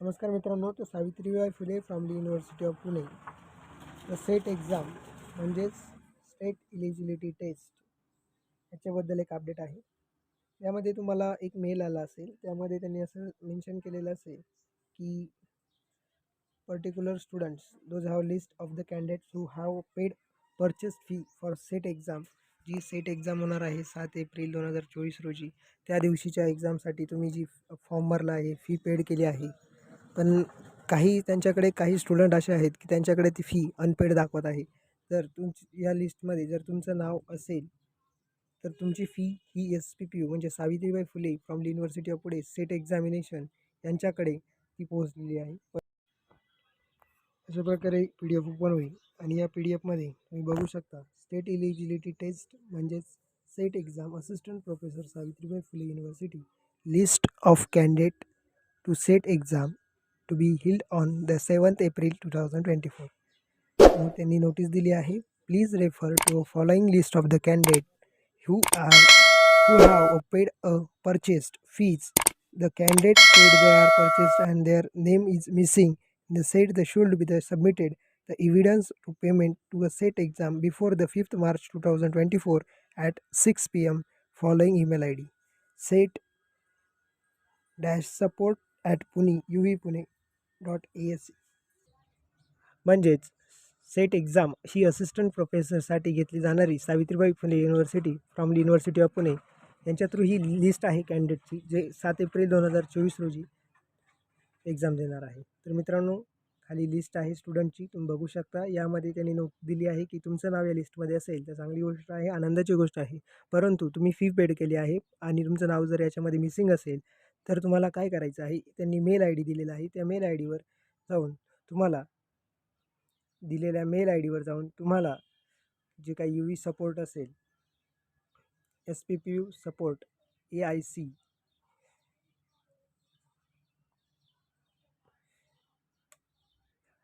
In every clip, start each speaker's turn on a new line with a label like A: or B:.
A: नमस्कार मित्रांनो तर Savitribai Phule formerly university of Pune the SET exam म्हणजेच स्टेट इलिजिबिलिटी टेस्ट याच्याबद्दल एक अपडेट आहे. यामध्ये तुम्हाला एक मेल आला असेल त्यामध्ये त्यांनी असं मेन्शन केलेलं असेल की particular students those have list of the candidates who have paid purchase fee for SET exam G SET exam होणार आहे सात एप्रिल दोन हजार चोवीस रोजी त्या दिवशीच्या एक्झामसाठी तुम्ही जी फॉर्म भरला आहे फी पेड केली आहे पण काही त्यांच्याकडे काही स्टुडंट असे आहेत की त्यांच्याकडे ती फी अनपेड दाखवत आहे. तर तुमची या लिस्टमध्ये जर तुमचं नाव असेल तर तुमची फी ही एस पी पी यू म्हणजे Savitribai Phule from university of पुढे सेट एक्झामिनेशन यांच्याकडे ती पोहोचलेली आहे. अशा प्रकारे पी डी एफ ओपन होईल आणि या पी डी एफमध्ये तुम्ही बघू शकता स्टेट इलिजिबिलिटी टेस्ट म्हणजेच SET exam assistant professor Savitribai Phule university list of candidate to SET exam to be held on the seventh April two thousand twenty four मग त्यांनी notice दिली आहे please refer to following list of the candidate who are who have paid a purchased fees the candidate paid their purchase and their name is missing they said they should be the submitted the evidence to payment to a set exam before the 5th march 2024 at 6 pm following email id set dash support at pune uv pune Dot A S C. म्हणजेच SET exam ही assistant प्रोफेसरसाठी घेतली जाणारी Savitribai Phule university from university of Pune यांच्या through ही list आहे कॅन्डिडेटची जे सात April दोन हजार चोवीस रोजी एक्झाम देणार आहे. तर मित्रांनो खाली लिस्ट आहे स्टुडंटची तुम्ही बघू शकता. यामध्ये त्यांनी नोट दिली आहे की तुमचं नाव या लिस्टमध्ये असेल तर चांगली गोष्ट आहे आनंदाची गोष्ट आहे. परंतु तुम्ही फी पेड केली आहे आणि तुमचं नाव जर याच्यामध्ये मिसिंग असेल तर तुम्हाला काय करायचं आहे? त्यांनी मेल आय डी दिलेला आहे. त्या मेल आय डीवर जाऊन तुम्हाला दिलेल्या मेल आय डीवर जाऊन तुम्हाला जे काही यू व्ही सपोर्ट असेल S P P U support A I C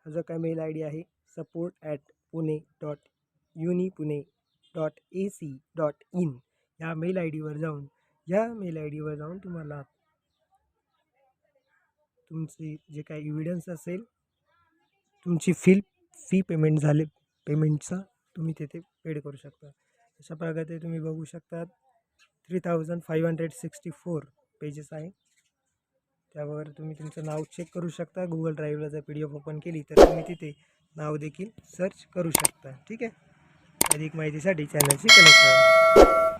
A: हा जो काय मेल आय डी आहे support at Pune dot uni Pune dot A C dot in या मेल आय डीवर जाऊन या मेल आय डीवर जाऊन तुम्हाला तुमचे जे काही इव्हिडन्स असेल तुमची फील फी पेमेंट झाले पेमेंटचा तुम्ही तेथे पेड करू शकता. अशा प्रकारे तुम्ही बघू शकता three thousand five hundred sixty four pages आहे. त्यावर तुम्ही तुमचं नाव चेक करू शकता. गुगल ड्राईव्हला जर पी डी एफ ओपन केली तर तुम्ही तिथे नाव देखील सर्च करू शकता. ठीक आहे? अधिक माहितीसाठी चॅनलशी कनेक्ट करा